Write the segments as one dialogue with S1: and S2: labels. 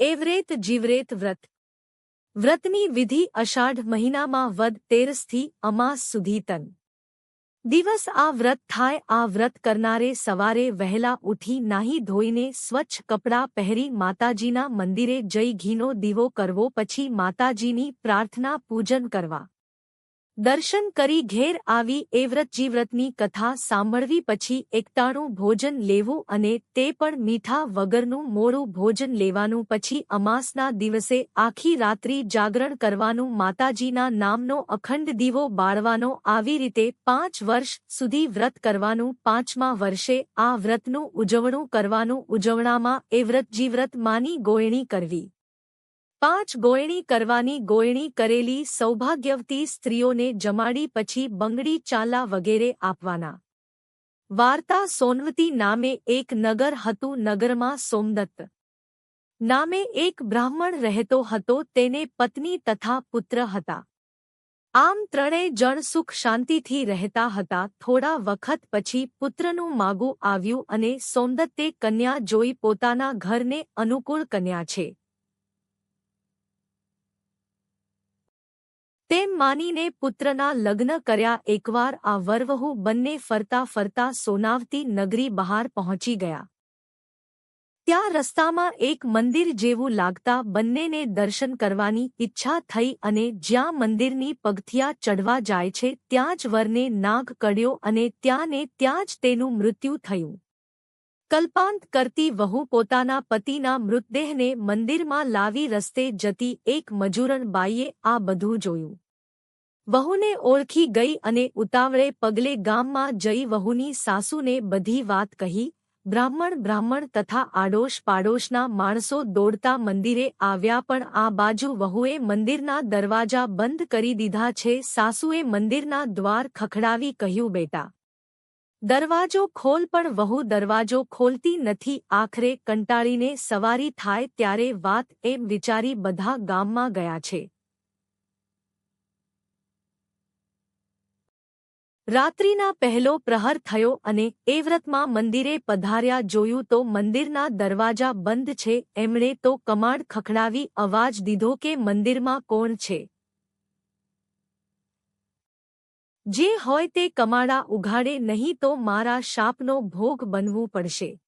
S1: એવરેત જીવરેત વ્રત. વ્રતની વિધિ અષાઢ મહિનામાં વદ તેરસથી અમાસ સુધી તન. દિવસ આ વ્રત થાય આ વ્રત કરનારે સવારે વહેલા ઉઠી નાહી ધોઈને સ્વચ્છ કપડાં પહેરી માતાજીના મંદિરે જઈ ઘીનો દીવો કરવો પછી માતાજીની પ્રાર્થના પૂજન કરવા. દર્શન કરી ઘેર આવી એ વ્રતજીવ્રતની કથા સાંભળવી પછી એકટાણું ભોજન લેવું અને તે પણ મીઠા વગરનું મોડું ભોજન લેવાનું પછી અમાસના દિવસે આખી રાત્રિ જાગરણ કરવાનું માતાજીના નામનો અખંડ દીવો બાળવાનો આવી રીતે પાંચ વર્ષ સુધી વ્રત કરવાનું પાંચમા વર્ષે આ વ્રતનું ઉજવણું કરવાનું ઉજવણામાં એ વ્રતજીવ્રત માની ગોયણી કરવી. પાંચ ગોયણી કરવાની ગોયણી કરેલી સૌભાગ્યવતી સ્ત્રીઓને જમાડી પછી બંગડી ચાલા વગેરે આપવાના. વાર્તા સોનવતી નામે એક નગર હતું નગરમાં સોમદત્ત. નામે એક બ્રાહ્મણ રહેતો હતો તેને પત્ની તથા પુત્ર હતા. આમ ત્રણેય જણ સુખ શાંતિથી રહેતા હતા. થોડા વખત પછી પુત્રનું માગું આવ્યું અને સોમદત્તે કન્યા જોઈ પોતાના ઘરને અનુકૂળ કન્યા છે. તેમ માનીને પુત્રના લગ્ન કર્યા. એકવાર આ વરવહુ બંને ફરતા ફરતા સોનાવતી નગરી બહાર પહોંચી ગયા. ત્યાં રસ્તામાં એક મંદિર જેવું લાગતા બંનેને દર્શન કરવાની ઈચ્છા થઈ અને જ્યાં મંદિરની પગથિયા ચઢવા જાય છે, ત્યાં જ વરને નાગ કડ્યો અને ત્યાંને ત્યાં જ તેનું મૃત્યુ થયું. કલ્પાંત કરતી વહુ પોતાના પતિના મૃતદેહને મંદિરમાં લાવી રસ્તે જતી એક મજૂરણ બાઈએ આ બધું જોયું. વહુને ઓળખી ગઈ અને ઉતાવળે પગલે ગામમાં જઈ વહુની સાસુને બધી વાત કહી, બ્રાહ્મણ બ્રાહ્મણ તથા આડોશ પાડોશના માણસો દોડતા મંદિરે આવ્યા પણ આ બાજુ વહુએ મંદિરના દરવાજા બંધ કરી દીધા છે. સાસુએ મંદિરના દ્વાર ખખડાવી કહ્યું, બેટા દરવાજો ખોલ પણ વહુ દરવાજો ખોલતી નથી. આખરે કંટાળીને સવારી થાય ત્યારે વાત એમ વિચારી બધા ગામમાં ગયા છે. રાત્રિના પહેલો પ્રહર થયો અને એવ્રતમાં મંદિરે પધાર્યા જોયું તો મંદિરના દરવાજા બંધ છે. એમણે તો કમાડ ખખડાવી અવાજ દીધો કે મંદિરમાં કોણ છે? જે હોય તે કમાડા ઉઘાડે નહીં તો મારા શાપનો ભોગ બનવું પડશે.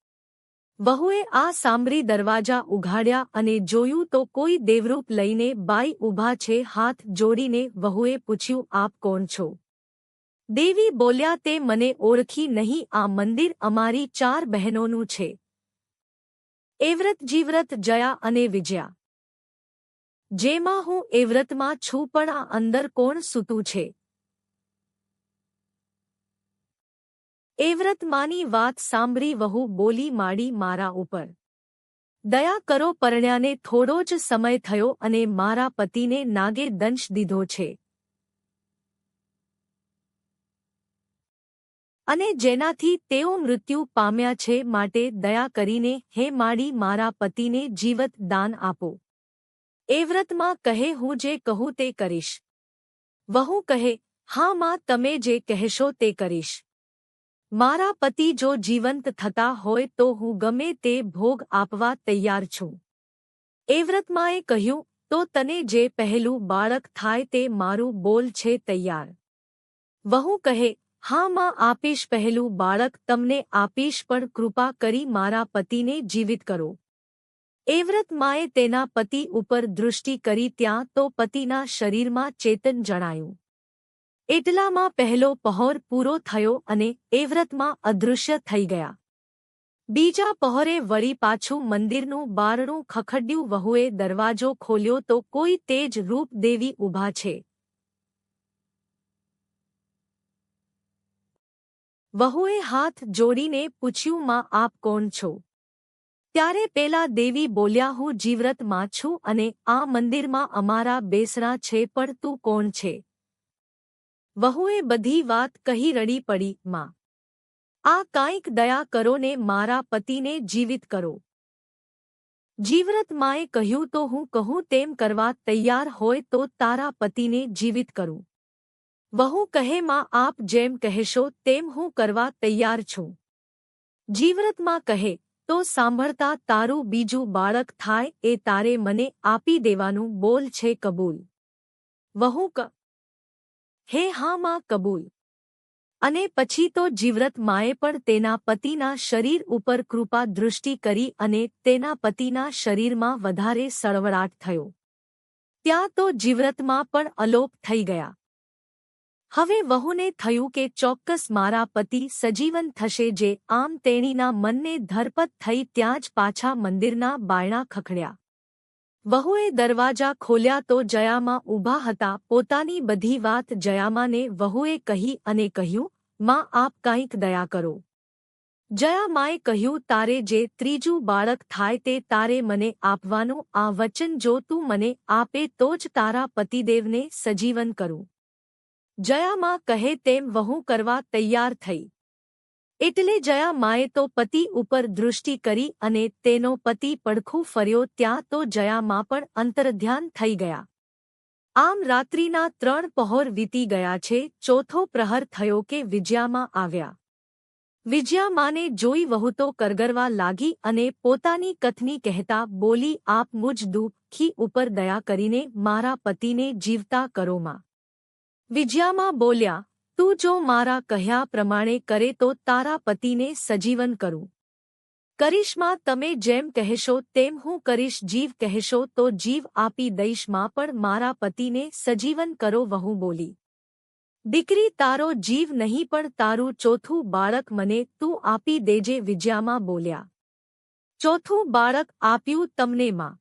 S1: વહુએ આ સાંભળી દરવાજા ઉઘાડ્યા અને જોયું તો કોઈ દેવરૂપ લઈને બાઈ ઊભા છે હાથ જોડીને વહુએ પૂછ્યું, આપ કોણ છો? દેવી બોલ્યા, તે મને ઓળખી નહીં, આ મંદિર અમારી ચાર બહેનોનું છે. એવ્રત જીવ્રત જયા અને વિજયા. જેમાં હું એવ્રતમાં છું, પણ આ અંદર કોણ સૂતું છે? એવ્રતમાની વાત સાંભળી વહુ બોલી માડી મારા ઉપર. દયા કરો પરણ્યાને થોડો જ સમય થયો અને મારા પતિને નાગે દંશ દીધો છે. અને જેનાથી તેઓ મૃત્યુ પામ્યા છે માટે દયા કરીને, હે માડી મારા પતિને જીવત દાન આપો. એ વ્રતમાં કહે હું જે કહું તે કરીશ. વહુ કહે, હા માં તમે જે કહેશો તે કરીશ. મારા પતિ જો જીવંત થતા હોય તો હું ગમે તે ભોગ આપવા તૈયાર છું. એ કહ્યું, તો તને જે પહેલું બાળક થાય તે મારું બોલ છે તૈયાર. વહુ કહે, હા માં આપીશ પહેલું બાળક, તમને આપીશ પણ કૃપા કરી મારા પતિને જીવિત કરો. એવ્રત માએ તેના પતિ ઉપર દૃષ્ટિ કરી ત્યાં તો પતિના શરીરમાં ચેતન જણાયું. એટલામાં પહેલો પહોર પૂરો થયો અને એવ્રતમાં અદૃશ્ય થઈ ગયા. બીજા પહોરે વળી પાછું મંદિરનું બારણું ખખડ્યું, વહુએ દરવાજો ખોલ્યો તો કોઈ તેજ રૂપ દેવી ઊભા છે. વહુએ હાથ જોડીને પૂછ્યું, માં, આપ કોણ છો? ત્યારે પેલા દેવી બોલ્યા, હું જીવ્રતમાં છું અને આ મંદિરમાં અમારા બેસરા છે, પણ તું કોણ છે? વહુએ બધી વાત કહી રડી પડી, માં, આ કાંઈક દયા કરો ને મારા પતિને જીવિત કરો. જીવ્રત માએ કહ્યું, તો હું કહું તેમ કરવા તૈયાર હોય તો તારા પતિને જીવિત કરું. વહુ કહે, માં, આપ જેમ કહેશો તેમ હું કરવા તૈયાર છું. જીવ્રતમાં કહે, તો સાંભળતા તારું બીજું બાળક થાય એ તારે મને આપી દેવાનું બોલ છે કબૂલ. વહુ ક હે હા માં કબૂલ. અને પછી તો જીવ્રત માએ પણ તેના પતિના શરીર ઉપર કૃપા દૃષ્ટિ કરી અને તેના પતિના શરીરમાં વધારે સળવળાટ થયો. ત્યાં તો જીવ્રતમાં પણ અલોપ થઈ ગયા. હવે વહુને થયું કે ચોક્કસ મારા પતિ સજીવન થશે જે આમ તેણીના મનને ધરપત થઈ ત્યાં જ પાછા મંદિરના બાયણા ખખડ્યા. વહુએ દરવાજા ખોલ્યા તો જયામાં ઊભા હતા. પોતાની બધી વાત જયામાને વહુએ કહી અને કહ્યું, માં, આપ કાંઈક દયા કરો. જયામાએ કહ્યું, તારે જે ત્રીજું બાળક થાય તે તારે મને આપવાનું. આ વચન જો તું મને આપે તો જ તારા પતિદેવને સજીવન કરું. જયામાં કહે તેમ વહુ કરવા તૈયાર થઈ. એટલે જયા માએ તો પતિ ઉપર દૃષ્ટિ કરી અને તેનો પતિ પડખું ફર્યો ત્યાં તો જયામાં પણ અંતરધ્યાન થઈ ગયા. આમ રાત્રિના ત્રણ પહોર વીતી ગયા છે, ચોથો પ્રહર થયો કે વિજયામાં આવ્યા. વિજયામાને જોઈ વહુતો કરગરવા લાગી અને પોતાની કથની કહેતા બોલી, આપ મુજ દુઃખી ઉપર દયા કરીને મારા પતિને જીવતા કરોમાં વિજયામાં બોલ્યા તું જો મારા કહ્યા પ્રમાણે કરે તો તારા પતિને સજીવન કરું. કરીશમાં તમે જેમ કહેશો તેમ હું કરીશ, જીવ કહેશો તો જીવ આપી દઈશમાં પણ મારા પતિને સજીવન કરો, વહુ બોલી. દીકરી તારો જીવ નહીં પણ તારું ચોથું બાળક મને તું આપી દેજે વિજયામાં બોલ્યા. ચોથું બાળક આપ્યું તમને, માં.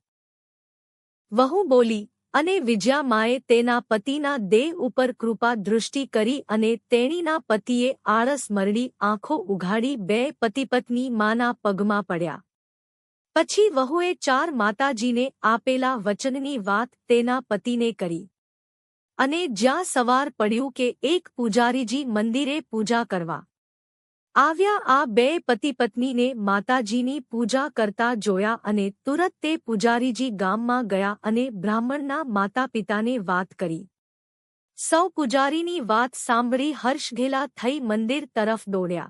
S1: વહુ બોલી અને વિજયામાએ તેના પતિના દેહ ઉપર કૃપા દૃષ્ટિ કરી અને તેણીના પતિએ આળસ મરડી આંખો ઉઘાડી બે પતિપત્ની માના પગમાં પડ્યા. પછી વહુએ ચાર માતાજીને આપેલા વચનની વાત તેના પતિને કરી. અને જ્યાં સવાર પડ્યું કે એક પૂજારીજી મંદિરે પૂજા કરવા આવ્યા આ બે પતિપત્નીને માતાજીની પૂજા કરતા જોયા અને તુરત તે પૂજારીજી ગામમાં ગયા અને બ્રાહ્મણના માતા પિતાને વાત કરી. સૌ પૂજારીની વાત સાંભળી હર્ષઘેલા થઈ મંદિર તરફ દોડ્યા.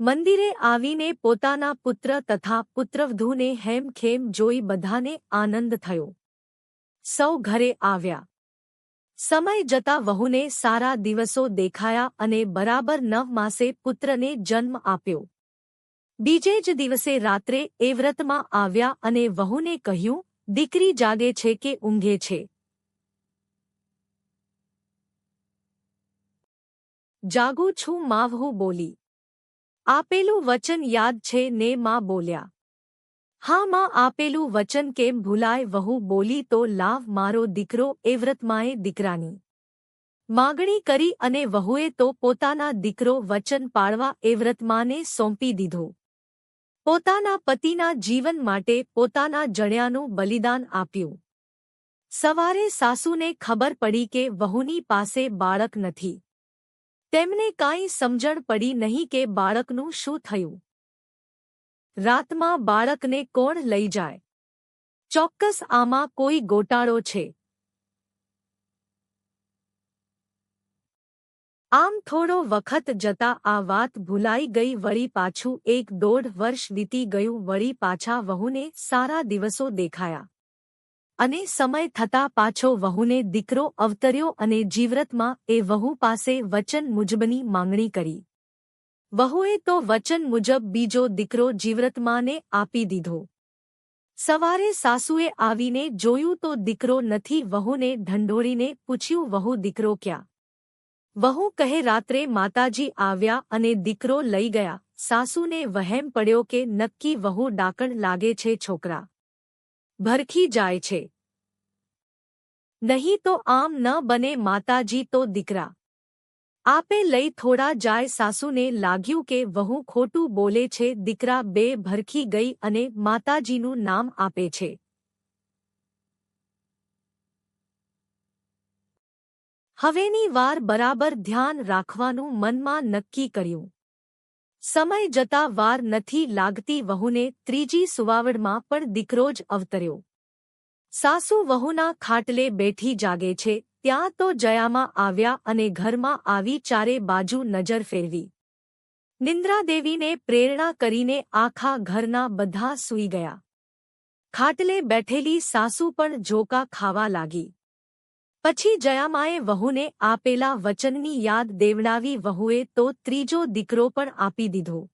S1: મંદિરે આવીને પોતાના પુત્ર તથા પુત્રવધૂને હેમખેમ જોઈ બધાને આનંદ થયો. સૌ ઘરે આવ્યા. સમય જતા વહુને સારા દિવસો દેખાયા અને બરાબર નવ માસે પુત્રને જન્મ આપ્યો. બીજે જ દિવસે રાત્રે એ વ્રતમાં આવ્યા અને વહુને કહ્યું, દીકરી જાગે છે કે ઊંઘે છે? જાગું છું, માવહુ બોલી. આપેલું વચન યાદ છે, ને માં બોલ્યા. હા માં આપેલું વચન કેમ ભૂલાય વહુ બોલી તો લાવ મારો દીકરો એ વ્રતમાએ દીકરાની. માગણી કરી અને વહુએ તો પોતાના દીકરો વચન પાળવા એ વ્રતમાને સોંપી દીધો. પોતાના પતિના જીવન માટે પોતાના જણ્યાનું બલિદાન આપ્યું. સવારે સાસુને ખબર પડી કે વહુની પાસે બાળક નથી. તેમને કાંઈ સમજણ પડી નહીં કે બાળકનું શું થયું. રાતમાં બાળકને કોણ લઈ જાય? ચોક્કસ આમાં કોઈ ગોટાળો છે. આમ થોડો વખત જતા આ વાત ભૂલાઈ ગઈ વળી પાછું એક દોઢ વર્ષ વીતી ગયું વળી પાછા વહુને સારા દિવસો દેખાયા. અને સમય થતા પાછો વહુને દીકરો અવતર્યો અને જીવ્રતમાં એ વહુ પાસે વચન મુજબની માંગણી કરી. વહુએ તો વચન મુજબ બીજો દીકરો જીવ્રતમાને આપી દીધો. સવારે સાસુએ આવીને જોયું તો દીકરો નથી, વહુને ઢંઢોળીને પૂછ્યું, વહુ, દીકરો ક્યાં? વહુ કહે, રાત્રે માતાજી આવ્યા અને દીકરો લઈ ગયા. સાસુને વહેમ પડ્યો કે નક્કી વહુ ડાકણ લાગે છે છોકરા. ભરખી જાય છે. નહીં તો આમ ન બને માતાજી તો દીકરા. આપે લઈ થોડા જાય સાસુને લાગ્યું કે વહુ ખોટું બોલે છે, દીકરા બે ભરખી ગઈ અને માતાજીનું નામ આપે છે. હવેની વાર બરાબર ધ્યાન રાખવાનું મનમાં નક્કી કર્યું. સમય જતા વાર નથી લાગતી વહુને ત્રીજી સુવાવડમાં પણ દીકરો જ અવતર્યો. સાસુ વહુના ખાટલે બેઠી જાગે છે ત્યાં તો જયામાં આવ્યા અને ઘરમાં આવી ચારે બાજુ નજર ફેરવી. નિંદ્રાદેવીને પ્રેરણા કરીને આખા ઘરના બધા સૂઈ ગયા. ખાટલે બેઠેલી સાસુ પણ જોકા ખાવા લાગી. પછી જયામાએ વહુને આપેલા વચનની યાદ દેવડાવી વહુએ તો ત્રીજો દીકરો પણ આપી દીધો.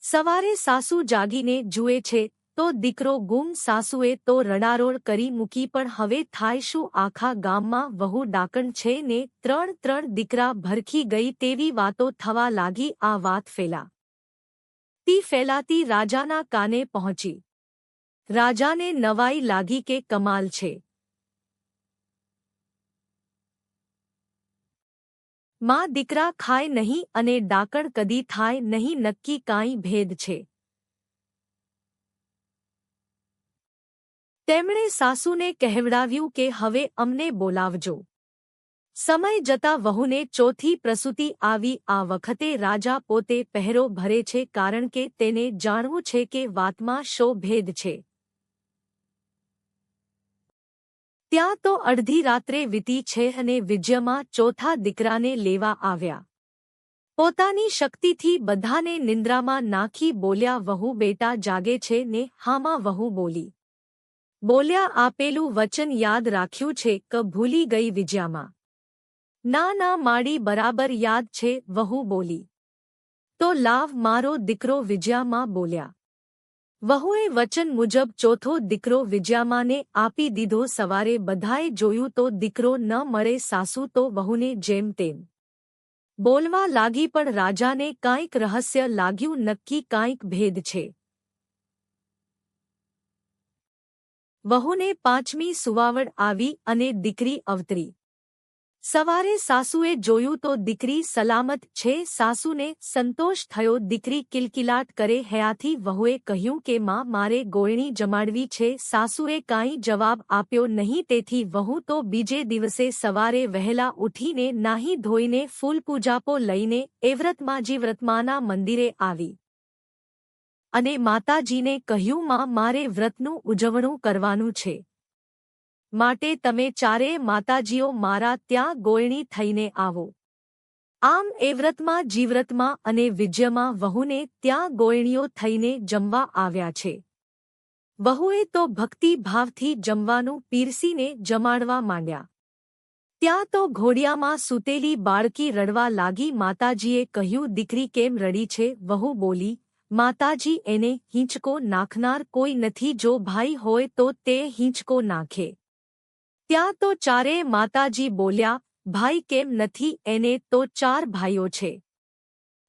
S1: સવારે સાસુ જાગીને જુએ છે તો દીકરો ગુમ સાસુએ તો રડારોળ કરી મૂકી, પણ હવે થાય શું? આખા ગામમાં વહુ ડાકણ છે ને ત્રણ ત્રણ દીકરા ભરખી ગઈ તેવી વાતો થવા લાગી, આ વાત ફેલા. તી ફેલાતી રાજાના કાને પહોંચી. રાજાને નવાઈ લાગી કે કમાલ છે. માં દીકરા ખાય નહીં અને ડાકણ કદી થાય નહીં, નક્કી કાંઈ ભેદ છે. તેમણે સાસુને કહેવડાવ્યું કે, હવે અમને બોલાવજો. સમય જતા વહુને ચોથી પ્રસૂતિ આવી. આ વખતે રાજા પોતે પહેરો ભરે છે કારણ કે તેને જાણવું છે કે વાતમાં શો ભેદ છે. ત્યાં તો અડધી રાત્રે વીતી છે અને વિજયમાં ચોથા દીકરાને લેવા આવ્યા. પોતાની શક્તિથી બધાને નિંદ્રામાં નાખી બોલ્યા, વહુ બેટા જાગે છે ને, હામાં વહુ બોલી. બોલ્યા, આપેલું વચન યાદ રાખ્યું છે ક ભૂલી ગઈ વિજયામાં. ના ના, માડી બરાબર યાદ છે, વહુ બોલી. તો લાવ, મારો દીકરો વિજયામાં બોલ્યા. વહુએ વચન મુજબ ચોથો દીકરો વિજયામાને આપી દીધો, સવારે બધાએ જોયું તો દીકરો ન મળે સાસુ તો વહુને જેમ તેમ. બોલવા લાગી પણ રાજાને કાંઈક રહસ્ય લાગ્યું, નક્કી કાંઈક ભેદ છે. વહુને પાંચમી સુવાવડ આવી અને દીકરી અવતરી. સવારે સાસુએ જોયું તો દીકરી સલામત છે, સાસુને સંતોષ થયો, દીકરી કિલકિલાટ કરે હયાથી વહુએ કહ્યું કે, માં, મારે ગોળણી જમાડવી છે. સાસુએ કાંઈ જવાબ આપ્યો નહીં, તેથી વહુ તો બીજે દિવસે સવારે વહેલા ઉઠીને નાહી ધોઈને ફૂલપૂજાપો લઈને એવ્રતમાજી વ્રતમાના મંદિરે આવી. અને માતાજીને કહ્યું, માં, મારે વ્રતનું ઉજવણું કરવાનું છે. માટે તમે ચારે માતાજીઓ મારા ત્યાં ગોયણી થઈને આવો. આમ એ વ્રતમાં જીવ્રતમાં અને વિજયમાં વહુને ત્યાં ગોયણીઓ થઈને જમવા આવ્યા છે. વહુએ તો ભક્તિભાવથી જમવાનું પીરસીને જમાડવા માંડ્યા. ત્યાં તો ઘોડિયામાં સૂતેલી બાળકી રડવા લાગી. માતાજીએ કહ્યું, દીકરી કેમ રડી છે? વહુ બોલી માતાજી એને હિંચકો નાખનાર કોઈ નથી જો ભાઈ હોય તો તે હિંચકો નાખે. ત્યાં તો ચારે માતાજી બોલ્યા, ભાઈ કેમ નથી? એને તો ચાર ભાઈઓ છે.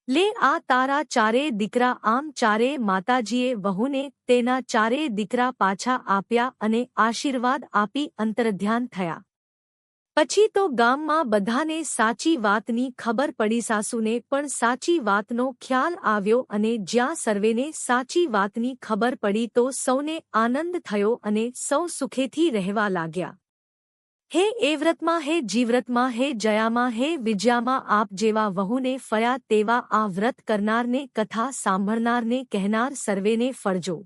S1: લે આ તારા ચારે દીકરા. આમ ચારે માતાજીએ વહુને તેના ચારે દીકરા પાછા આપ્યા અને આશીર્વાદ આપી અંતર્ધ્યાન થયા. પછી તો ગામમાં બધાને સાચી વાતની ખબર પડી સાસુને પણ સાચી વાતનો ખ્યાલ આવ્યો અને જ્યાં સર્વેને સાચી વાતની ખબર પડી તો સૌને આનંદ થયો અને સૌ સુખેથી રહેવા લાગ્યા. હે એ વ્રતમાં હે જીવ્રતમાં હે જયામાં હે વિજયામાં આપ જેવા વહુને ફયા તેવા આ વ્રત કરનારને કથા સાંભળનારને કહેનાર સર્વેને ફળજો